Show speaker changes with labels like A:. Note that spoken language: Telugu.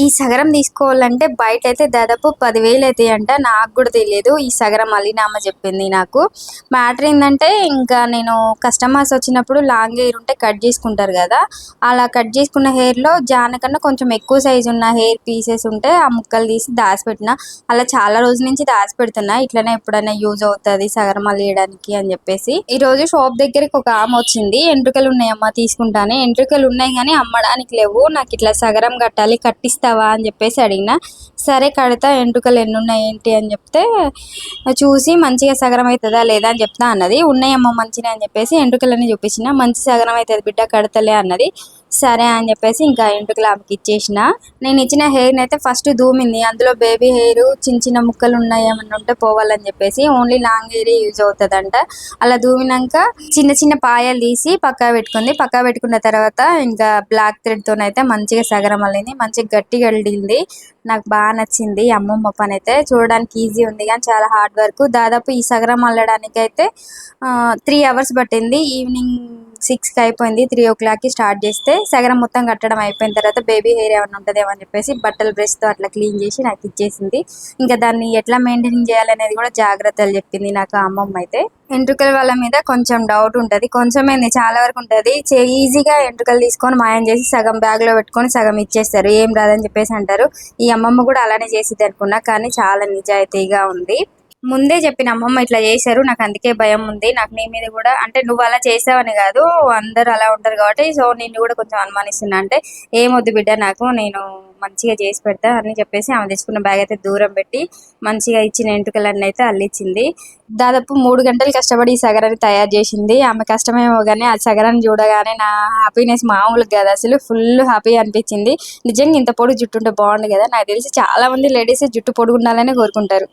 A: ఈ సగరం తీసుకోవాలంటే బయట అయితే దాదాపు పదివేలు అవుతాయి అంట నాకు కూడా తెలియదు ఈ సగరం అలీనామ చెప్పింది నాకు. మ్యాటర్ ఏంటంటే ఇంకా నేను కస్టమర్స్ వచ్చినప్పుడు లాంగ్ హెయిర్ ఉంటే కట్ చేసుకుంటారు కదా. అలా కట్ చేసుకున్న హెయిర్లో జానకన్నా కొంచెం ఎక్కువ సైజు ఉన్న హెయిర్ పీసెస్ ఉంటే ఆ ముక్కలు తీసి దాచిపెట్టిన. అలా చాలా రోజుల నుంచి దాచిపెడుతున్నా. ఇట్లనే ఎప్పుడైనా యూజ్ అవుతుంది సగరం అలీయడానికి అని చెప్పేసి. ఈ రోజు షాప్ దగ్గరికి ఒక ఆమె వచ్చింది. ఎంట్రుకలు ఉన్నాయమ్మా తీసుకుంటాను. ఎంట్రుకలు ఉన్నాయి కానీ అమ్మడానికి లేవు. నాకు ఇట్లా సగరం కట్టాలి కడతావా అని చెప్పేసి అడిగిన సరే కడతా ఎంటుకలు ఎన్ని ఉన్నాయి ఏంటి అని చెప్తే చూసి మంచిగా సగరం అవుతుందా లేదా అని చెప్తా అన్నది. ఉన్నాయమ్మ మంచిగా అని చెప్పేసి ఎంటుకలన్నీ చూపించిన మంచి సగరం అవుతుంది బిడ్డ కడతలే అన్నది. సరే అని చెప్పేసి ఇంకా ఎంటుకలు ఆమెకి ఇచ్చేసిన. నేను ఇచ్చిన హెయిర్ని అయితే ఫస్ట్ దూమింది. అందులో బేబీ హెయిర్ చిన్న చిన్న ముక్కలు ఉన్నాయి ఏమన్నా ఉంటే పోవాలని చెప్పేసి ఓన్లీ లాంగ్ హెయిర్ యూజ్ అవుతుందంట. అలా దూమినాక చిన్న చిన్న పాయలు తీసి పక్కా పెట్టుకుంది. పక్కా పెట్టుకున్న తర్వాత ఇంకా బ్లాక్ థ్రెడ్తోనైతే మంచిగా సగరం అల్లింది మంచిగా గట్టిగా వెళ్ళింది నాకు బాగా నచ్చింది అమ్మమ్మ పని అయితే. చూడడానికి ఈజీ ఉంది కానీ చాలా హార్డ్ వర్క్. దాదాపు ఈ సగరం అల్లడానికి అయితే త్రీ అవర్స్ పట్టింది. ఈవినింగ్ సిక్స్కి అయిపోయింది త్రీ ఓ క్లాక్కి స్టార్ట్ చేస్తే సగరం మొత్తం కట్టడం అయిపోయిన తర్వాత బేబీ హెయిర్ ఏమైనా ఉంటుందేమో అని చెప్పేసి బట్టల బ్రష్తో అట్లా క్లీన్ చేసి నాకు ఇచ్చేసింది. ఇంకా దాన్ని ఎట్లా మెయింటైన్ చేయాలనేది కూడా జాగ్రత్తలు చెప్పింది నాకు అమ్మమ్మ అయితే. ఎంట్రుకల వాళ్ళ మీద కొంచెం డౌట్ ఉంటుంది. కొంచెమేంది చాలా వరకు ఉంటుంది. ఈజీగా ఎంట్రుకలు తీసుకొని మాయం చేసి సగం బ్యాగ్లో పెట్టుకొని సగం ఇచ్చేస్తారు. ఏం రాదని చెప్పేసి అంటారు. ఈ అమ్మమ్మ కూడా అలానే చేసిద్ది అనుకున్నా కానీ చాలా నిజాయితీగా ఉంది. ముందే చెప్పిన అమ్మమ్మ ఇట్లా చేశారు నాకు అందుకే భయం ఉంది. నాకు నీ మీద కూడా అంటే నువ్వు అలా చేసావని కాదు అందరు అలా ఉంటారు కాబట్టి సో నిన్ను కూడా కొంచెం అనుమానిస్తున్నా. అంటే ఏమొద్దు బిడ్డ నాకు నేను మంచిగా చేసి పెడతా అని చెప్పేసి ఆమె తెచ్చుకున్న బ్యాగ్ అయితే దూరం పెట్టి మంచిగా ఇచ్చిన ఎంటుకలన్నీ అయితే అల్లిచ్చింది. దాదాపు మూడు గంటలు కష్టపడి ఈ సగరాన్ని తయారు చేసింది. ఆమె కష్టమేమో కానీ ఆ సగరాన్ని చూడగానే నా హ్యాపీనెస్ మామూలుగా కాదు అసలు ఫుల్ హ్యాపీ అనిపించింది. నిజంగా ఇంత పొడుగు జుట్టు ఉంటే బాగుండు కదా? నాకు తెలిసి చాలా మంది లేడీస్ జుట్టు పొడుగు ఉండాలని కోరుకుంటారు.